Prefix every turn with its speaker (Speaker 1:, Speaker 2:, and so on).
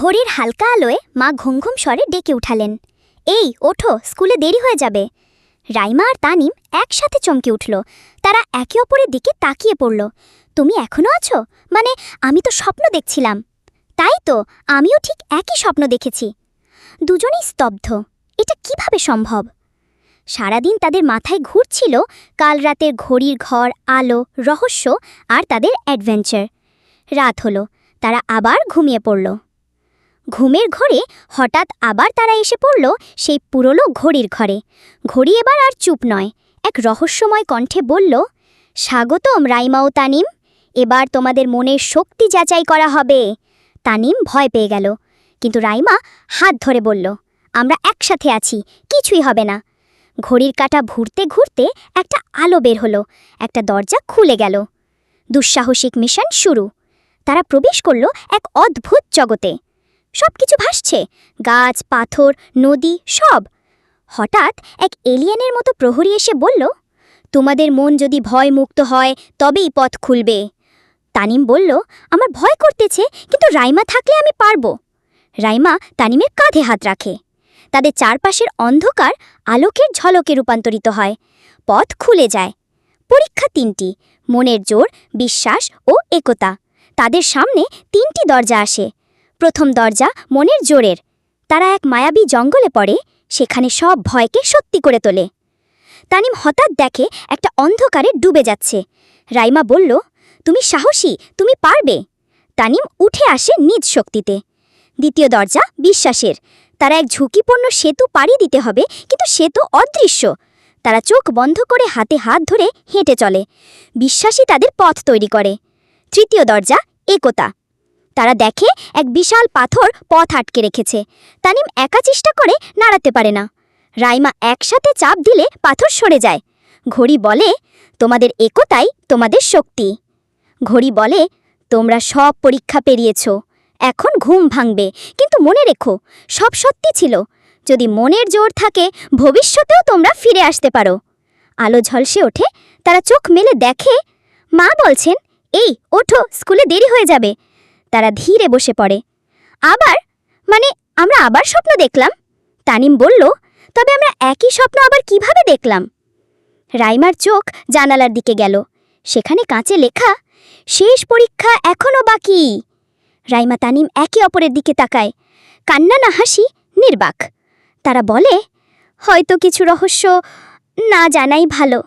Speaker 1: ভোরের হালকা আলোয় মা ঘুম ঘুম স্বরে ডেকে উঠালেন। এই, ওঠো, স্কুলে দেরি হয়ে যাবে। রাইমা আর তানিম একসাথে চমকে উঠল। তারা একে অপরের দিকে তাকিয়ে পড়ল। তুমি এখনও আছো? মানে আমি তো স্বপ্ন দেখছিলাম। তাই তো, আমিও ঠিক একই স্বপ্ন দেখেছি। দুজনেই স্তব্ধ। এটা কীভাবে সম্ভব? সারাদিন তাদের মাথায় ঘুরছিল কাল রাতের ঘড়ির ঘর, আলো, রহস্য আর তাদের অ্যাডভেঞ্চার। রাত হলো। তারা আবার ঘুমিয়ে পড়ল। ঘুমের ঘরে হঠাৎ আবার তারা এসে পড়ল সেই পুরনো ঘড়ির ঘরে। ঘড়ি এবার আর চুপ নয়, এক রহস্যময় কণ্ঠে বলল, স্বাগতম রাইমাও তানিম, এবার তোমাদের মনের শক্তি যাচাই করা হবে। তানিম ভয় পেয়ে গেল, কিন্তু রাইমা হাত ধরে বলল, আমরা একসাথে আছি, কিছুই হবে না। ঘড়ির কাঁটা ঘুরতে ঘুরতে একটা আলো বের হলো, একটা দরজা খুলে গেল। দুঃসাহসিক মিশন শুরু। তারা প্রবেশ করল এক অদ্ভুত জগতে। সব কিছু ভাসছে। গাছ, পাথর, নদী, সব। হঠাৎ এক এলিয়েনের মতো প্রহরী এসে বলল, তোমাদের মন যদি ভয় মুক্ত হয়, তবেই পথ খুলবে। তানিম বলল, আমার ভয় করতেছে, কিন্তু রাইমা থাকলে আমি পারব। রাইমা তানিমের কাঁধে হাত রাখে। তাদের চারপাশের অন্ধকার আলোকের ঝলকে রূপান্তরিত হয়। পথ খুলে যায়। পরীক্ষা তিনটি, মনের জোর, বিশ্বাস ও একতা। তাদের সামনে তিনটি দরজা আসে। প্রথম দরজা মনের জোরের। তারা এক মায়াবী জঙ্গলে পড়ে, সেখানে সব ভয়কে সত্যি করে তোলে। তানিম হঠাৎ দেখে একটা অন্ধকারে ডুবে যাচ্ছে। রাইমা বলল, তুমি সাহসী, তুমি পারবে? তানিম উঠে আসে নিজ শক্তিতে। দ্বিতীয় দরজা বিশ্বাসের। তারা এক ঝুঁকিপূর্ণ সেতু পাড়ি দিতে হবে, কিন্তু সেতু অদৃশ্য। তারা চোখ বন্ধ করে হাতে হাত ধরে হেঁটে চলে। বিশ্বাসী তাদের পথ তৈরি করে। তৃতীয় দরজা একতা। তারা দেখে এক বিশাল পাথর পথ আটকে রেখেছে। তানিম একা চেষ্টা করে নাড়াতে পারে না। রাইমা একসাথে চাপ দিলে পাথর সরে যায়। ঘড়ি বলে, তোমাদের একতাই তোমাদের শক্তি। ঘড়ি বলে, তোমরা সব পরীক্ষা পেরিয়েছ। এখন ঘুম ভাঙবে। কিন্তু মনে রেখো, সব সত্যি ছিল। যদি মনের জোর থাকে, ভবিষ্যতেও তোমরা ফিরে আসতে পারো। আলো ঝলসে ওঠে, তারা চোখ মেলে দেখে, মা বলছেন, এই, ওঠো, স্কুলে দেরি হয়ে যাবে। তারা ধীরে বসে পড়ে। আবার মানে আমরা আবার স্বপ্ন দেখলাম? তানিম বলল, তবে আমরা একই স্বপ্ন আবার কীভাবে দেখলাম? রাইমার চোখ জানালার দিকে গেল। সেখানে কাঁচে লেখা, শেষ পরীক্ষা এখনও বাকি। রাইমা তানিম একে অপরের দিকে তাকায়। কান্না না হাসি, নির্বাক। তারা বলে, হয়তো কিছু রহস্য না জানাই ভালো।